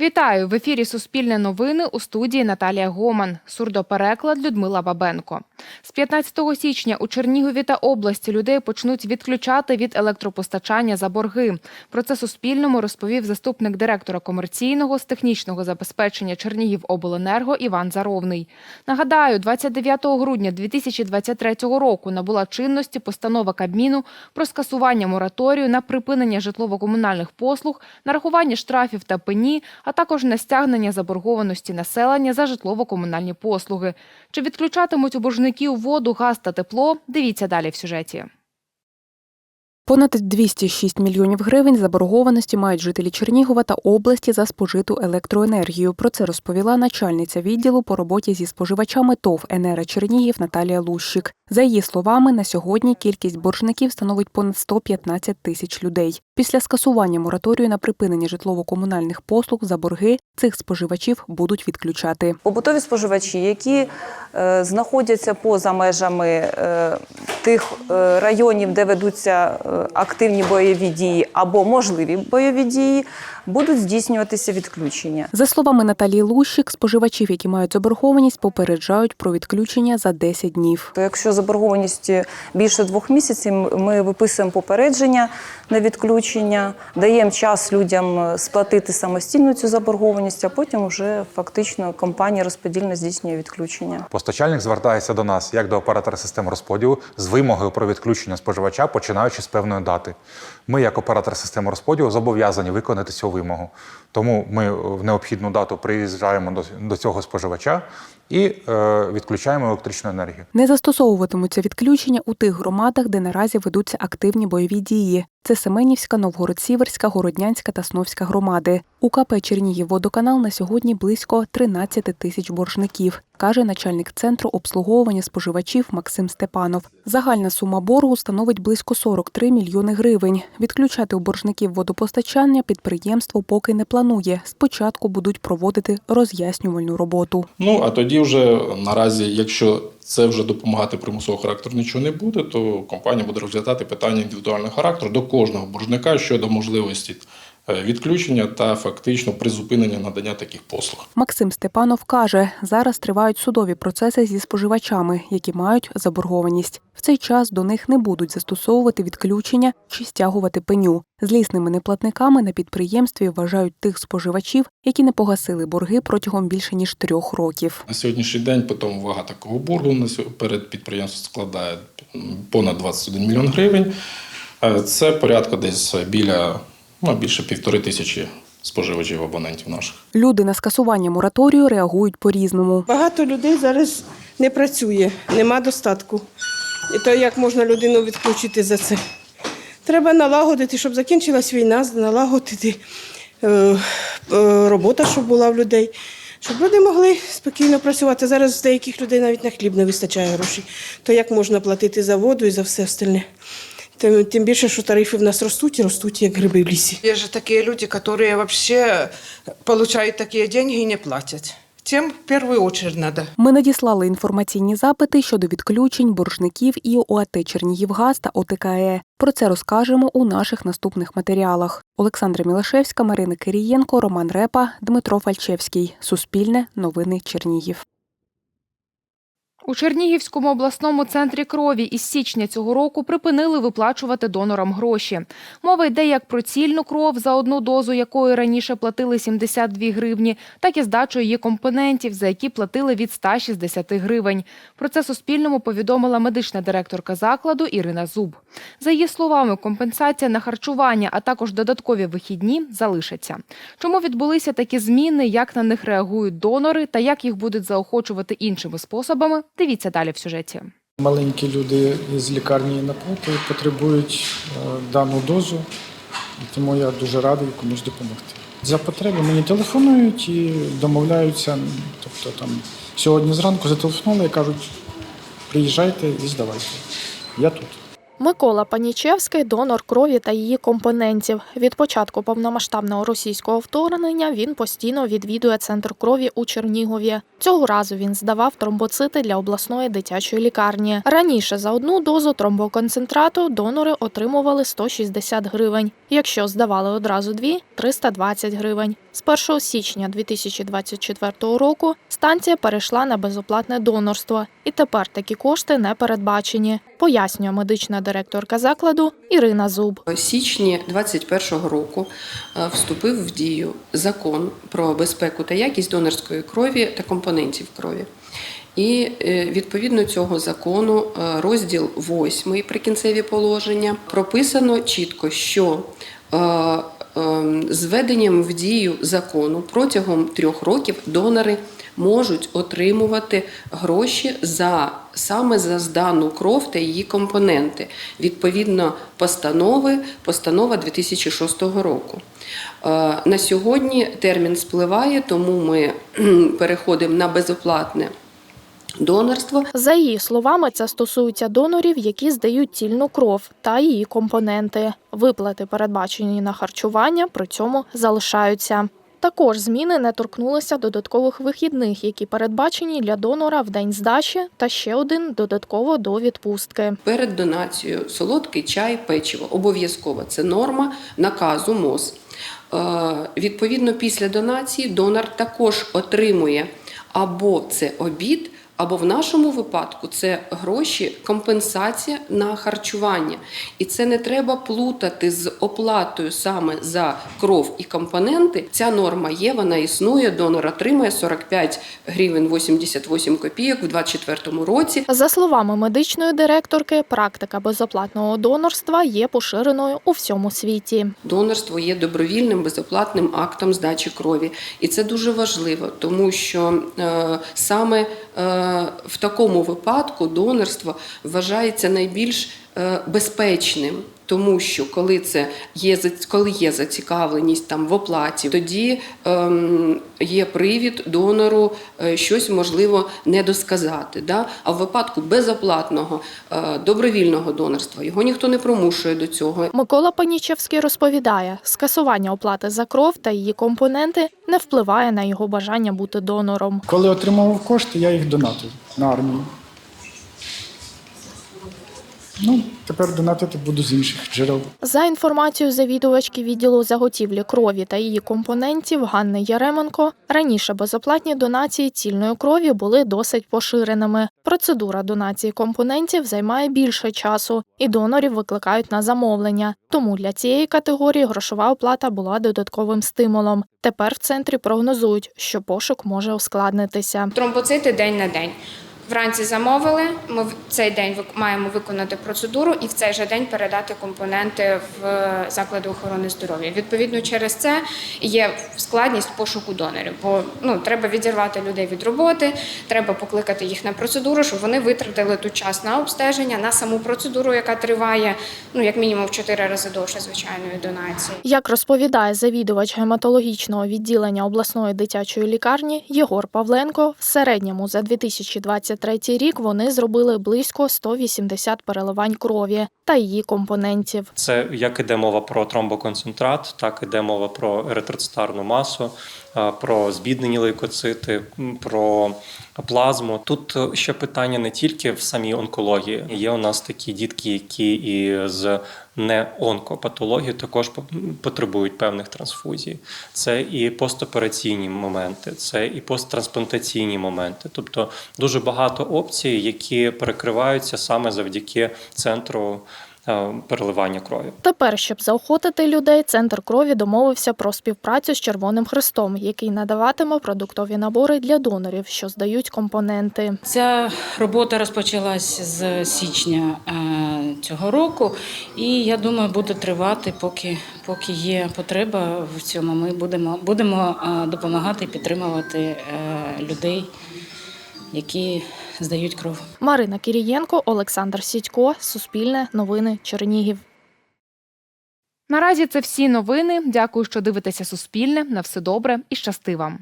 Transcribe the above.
Вітаю в ефірі Суспільне новини у студії Наталія Гоман. Сурдопереклад Людмила Бабенко. З 15 січня у Чернігові та області людей почнуть відключати від електропостачання за борги. Про це Суспільному розповів заступник директора комерційного з технічного забезпечення Чернігівобленерго Іван Заровний. Нагадаю, 29 грудня 2023 року набула чинності постанова Кабміну про скасування мораторію на припинення житлово-комунальних послуг, нарахування штрафів та пені, а також на стягнення заборгованості населення за житлово-комунальні послуги. Чи відключатимуть у боржників воду, газ та тепло? Дивіться далі в сюжеті. Понад 206 мільйонів гривень заборгованості мають жителі Чернігова та області за спожиту електроенергію. Про це розповіла начальниця відділу по роботі зі споживачами ТОВ «Енера Чернігів Наталія Лущик. За її словами, на сьогодні кількість боржників становить понад 115 тисяч людей. Після скасування мораторію на припинення житлово-комунальних послуг за борги цих споживачів будуть відключати. Побутові споживачі, які е, знаходяться поза межами е, тих е, районів, де ведуться е, активні бойові дії або можливі бойові дії, будуть здійснюватися відключення. За словами Наталії Лущик, споживачів, які мають заборгованість, попереджають про відключення за 10 днів. То якщо заборгованість більше двох місяців, ми виписуємо попередження на відключення, даємо час людям е, сплатити самостійно цю заборгованість, а потім вже фактично компанія розподільно здійснює відключення. Постачальник звертається до нас як до оператора системи розподілу з вимогою про відключення споживача, починаючи з певної дати. Ми, як оператор системи розподілу, зобов'язані виконати цю вимогу. Тому ми в необхідну дату приїжджаємо до, до цього споживача і е, відключаємо електричну енергію. Не застосовуватимуться відключення у тих громадах, де наразі ведуться активні бойові дії. Це Семенівська, Новгород-Сіверська, Городнянська та Сновська громади. У КП Чернігівводоканал на сьогодні близько 13 тисяч боржників, каже начальник центру обслуговування споживачів Максим Степанов. Загальна сума боргу становить близько 43 мільйони гривень. Відключати у боржників водопостачання підприємство поки не планує. Спочатку будуть проводити роз'яснювальну роботу. Ну а тоді вже наразі, якщо це вже допомагати примусового характеру нічого не буде, то компанія буде розглядати питання індивідуального характеру до кожного боржника щодо можливості відключення та фактично призупинення надання таких послуг. Максим Степанов каже, зараз тривають судові процеси зі споживачами, які мають заборгованість. В цей час до них не будуть застосовувати відключення чи стягувати пеню. Злісними неплатниками на підприємстві вважають тих споживачів, які не погасили борги протягом більше ніж трьох років. На сьогоднішній день потім вага такого боргу на перед підприємством складає понад 21 мільйон гривень. Е, Це порядка десь біля ну, більше півтори тисячі споживачів абонентів наших. Люди на скасування мораторію реагують по-різному. Багато людей зараз не працює, нема достатку. І то як можна людину відключити за це? Треба налагодити, щоб закінчилась війна, налагодити е, е, робота, щоб була в людей, щоб люди могли спокійно працювати. Зараз деяких людей навіть на хліб не вистачає грошей. То як можна платити за воду і за все остальне? Тим, тим більше, що тарифи в нас ростуть і ростуть, як гриби в лісі. Есть же такие люди, которые вообще получают такие деньги и не платят. Тем в первую очередь надо. Ми надіслали інформаційні запити щодо відключень боржників і ОАТ Чернігівгаз та ОТКЕ. Про це розкажемо у наших наступних матеріалах. Олександра Мілашевська, Марина Кирієнко, Роман Репа, Дмитро Фальчевський. Суспільне новини Чернігів. У Чернігівському обласному центрі крові із січня цього року припинили виплачувати донорам гроші. Мова йде як про цільну кров, за одну дозу якої раніше платили 72 гривні, так і здачу її компонентів, за які платили від 160 гривень. Про це Суспільному повідомила медична директорка закладу Ірина Зуб. За її словами, компенсація на харчування, а також додаткові вихідні залишаться. Чому відбулися такі зміни, як на них реагують донори та як їх будуть заохочувати іншими способами, дивіться далі в сюжеті. Маленькі люди з лікарні напроти потребують е, дану дозу, тому я дуже радий комусь допомогти. За потреби мені телефонують і домовляються. Тобто там сьогодні зранку зателефонували і кажуть, приїжджайте і здавайте. Я тут. Микола Панічевський донор крові та її компонентів. Від початку повномасштабного російського вторгнення він постійно відвідує центр крові у Чернігові. Цього разу він здавав тромбоцити для обласної дитячої лікарні. Раніше за одну дозу тромбоконцентрату донори отримували 160 гривень. Якщо здавали одразу дві 320 гривень. З 1 січня 2024 року станція перейшла на безоплатне донорство, і тепер такі кошти не передбачені, пояснює медична директорка закладу Ірина Зуб. У січні 2021 року е, вступив в дію закон про безпеку та якість донорської крові та компонентів крові. І е, відповідно цього закону е, розділ 8 прикінцеві положення прописано чітко, що з введенням в дію закону протягом трьох років донори можуть отримувати гроші за саме за здану кров та її компоненти відповідно постанови, постанова 2006 року. Е, На сьогодні термін спливає, тому ми переходимо на безоплатне донорство. За її словами, це стосується донорів, які здають тільну кров та її компоненти. Виплати, передбачені на харчування, при цьому залишаються. Також зміни не торкнулися додаткових вихідних, які передбачені для донора в день здачі, та ще один додатково до відпустки. Перед донацією солодкий чай, печиво обов'язково це норма наказу МОЗ. Е, Відповідно, після донації донор також отримує або це обід, або в нашому випадку це гроші, компенсація на харчування. І це не треба плутати з оплатою саме за кров і компоненти. Ця норма є, вона існує. Донор отримує 45 гривень 88 копійок в 2024 році. За словами медичної директорки, практика безоплатного донорства є поширеною у всьому світі. Донорство є добровільним безоплатним актом здачі крові, і це дуже важливо, тому що е, саме е, в такому випадку донорство вважається найбільш е, безпечним. Тому що коли це є за- коли є зацікавленість там в оплаті, тоді ем, є привід донору е, щось можливо не досказати. Да? А в випадку безоплатного е, добровільного донорства його ніхто не примушує до цього. Микола Панічевський розповідає, скасування оплати за кров та її компоненти не впливає на його бажання бути донором. Коли отримував кошти, я їх донатив на армію. Ну, тепер донатити буду з інших джерел. За інформацією завідувачки відділу заготівлі крові та її компонентів Ганни Яременко, раніше безоплатні донації цільної крові були досить поширеними. Процедура донації компонентів займає більше часу, і донорів викликають на замовлення. Тому для цієї категорії грошова оплата була додатковим стимулом. Тепер в центрі прогнозують, що пошук може ускладнитися. Тромбоцити день на день. Вранці замовили, ми в цей день маємо виконати процедуру і в цей же день передати компоненти в е, заклади охорони здоров'я. Відповідно, через це є складність пошуку донорів, бо ну треба відірвати людей від роботи, треба покликати їх на процедуру, щоб вони витратили тут час на обстеження, на саму процедуру, яка триває ну як мінімум в чотири рази довше звичайної донації. Як розповідає завідувач гематологічного відділення обласної дитячої лікарні Єгор Павленко, в середньому за 2023 рік вони зробили близько 180 переливань крові та її компонентів. Це як іде мова про тромбоконцентрат, так іде мова про еритроцитарну масу, про збіднені лейкоцити, про плазму. Тут е, ще питання не тільки в самій онкології. Є у нас такі дітки, які і з неонкопатології також по- потребують певних трансфузій. Це і постопераційні моменти, це і посттрансплантаційні моменти. Тобто дуже багато опцій, які перекриваються саме завдяки центру е, переливання крові. Тепер, щоб заохотити людей, центр крові домовився про співпрацю з Червоним Хрестом, який надаватиме продуктові набори для донорів, що здають компоненти. Ця робота розпочалась з січня е, цього року, і я думаю, буде тривати, поки, поки є потреба в цьому. Ми будемо, будемо е, допомагати і підтримувати е, людей, які здають кров. Марина Кірієнко, Олександр Сідько, Суспільне, Новини, Чернігів. Наразі це всі новини. Дякую, що дивитеся Суспільне. На все добре і щасти вам.